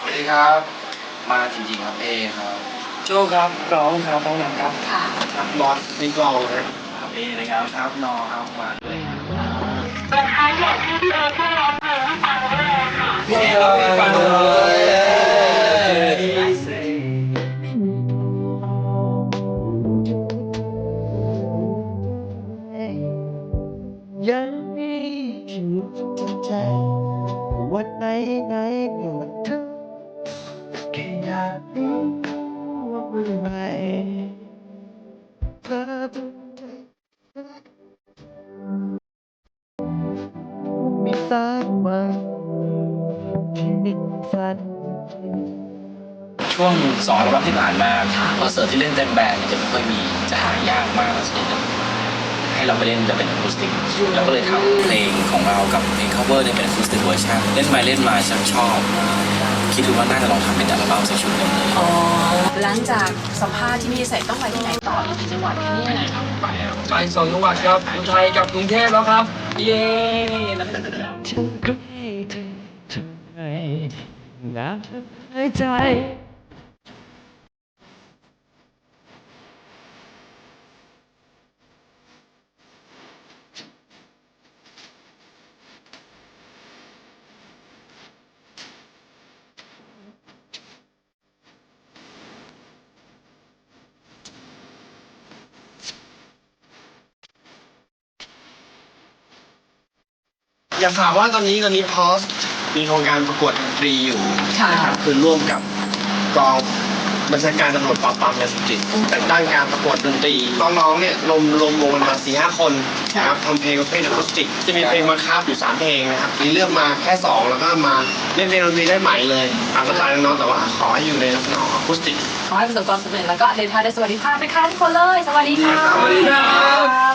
สวัสดีครับ มาจริงๆครับเอครับ โจครับกร้องครับต้องนำครับค่ะครับบอสนี่กลองนะครับเอนะครับครับนอครับมาด้วยฟังเลยยังมีอยู่ใจวันไหนไหนหมดเธอ แค่อยากรู้ว่าเมื่อไหรเธอมีสักวันที่มีฝันช่วงสองรอบที่ผ่านมาคอนเสิร์ตที่เล่นเต็มแบนด์จะไม่ค่อยมีจะหายากมากส่วนใหญ่ให้เราไปเล่นจะเป็นอะคูสติกเราก็เลยทำเพลงของเรากับเพลง cover เนี่ยเป็นอะคูสติกเวอร์ชันเล่นไปเล่นมาฉันชอบ คิดดูว่าน่าจะลองทำเป็นอัลบั้มสักชุดหนึ่งเลยอ๋อหลังจากสัมภาษณ์ที่นี่เสร็จต้องไปที่ไหนต่ออีกกี่จังหวัดคะเนี่ยไปครับไปสองจังหวัดครับอุทัยกับกรุงเทพแล้วครับ เย้ถึงก็ให้เทำไมนะให้ใจ อยากถามว่าตอนนี้ตอนนี้พอสมีโครงการประกวดดนตรีอยู่ค่ะนะครับคือร่วมกับกองบัญชาการตำรวจปราบปรามยาเสพติดแต่งตั้งการประกวดดนตรีน้องๆเนี่ยรวมรวมวงกันมาสี่ห้าคนนะครับทำเพลงประเภทอะคูสติกจะมีเพลงมาคาบอยู่สามเพลงนะครับนี่เลือกมาแค่สองแล้วก็มาเล่นเพลงดนตรีได้ใหม่เลยตามสไตล์น้องๆแต่ว่าขอให้อยู่ในลักษณะอะคูสติกขอให้ประสบความสำเร็จแล้วก็เดทาได้สวัสดีภาพนะคะทุกคนเลย สวัสดีค่ะสวัสดีครับ